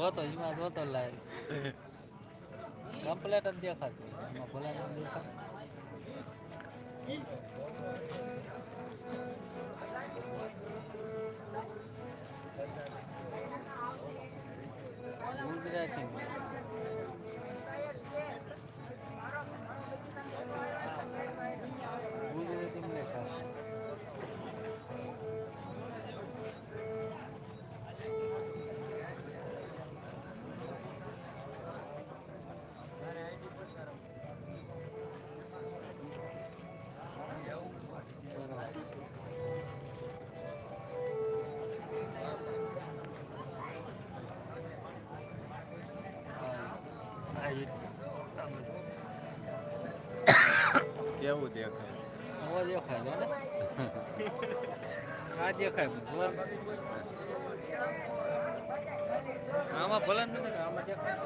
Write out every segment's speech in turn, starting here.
જોતો એમાં જોતો લાય કમ્પ્લેટ જ દેખાતું. એમાં ભલે દેખાતું કેવું દેખાય. આવો દેખાય ને આ દેખાય ભગવાન આમાં ભલન નથી આમાં દેખાય.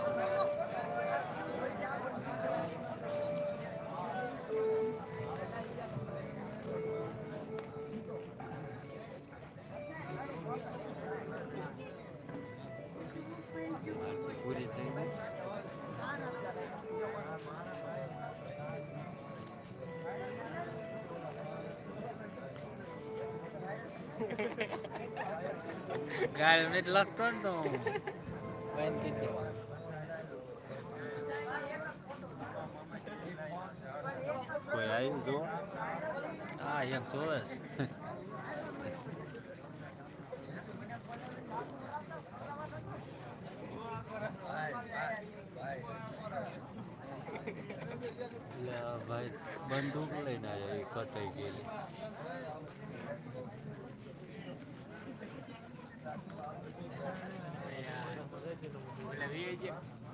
ગાડી ને લખતો ને તો બેન કીધી કોઈ આવીને જો હા એક જોવે છે એટલે આ ભાઈ બંદૂક લઈને આવ્યા એ કટાઈ ગયેલી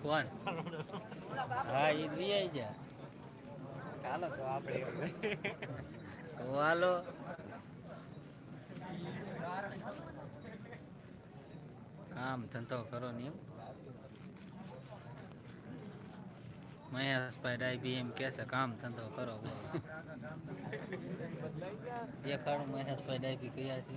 કોણ? હા એ આવી જા ચાલો તો આપણે તો હાલો. કામ ધંધો કરો ને એમ. મહેશભાઈ ડાયબી એમ કે છે કામ ધંધો કરો ભાઈ. દેખાડો મહેશભાઈ ડાયબી કયા છે?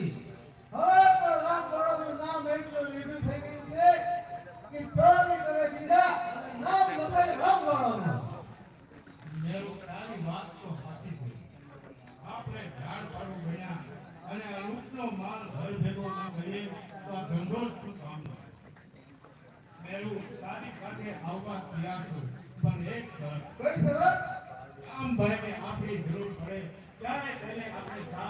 બીક હવે તો રામ નામ એટલું લીધું થઈ ગયું છે કે ચોરી કરે બીજા નામ લખાય રામ ભરોનું. મેરું તારી વાત તો સાચી છે. આપણે ઝાડ પાડવું ભણ્યા અને આ માલ ઘર ભેગો ના કરીએ તો આ ધંધો જ શું કામનો? મેરું તારી પાસે આવવા તૈયાર છું પણ એક શરત કઈ શરત? રામભાઈને આપણી જરૂર પડે ત્યારે તેને આપણે સાથ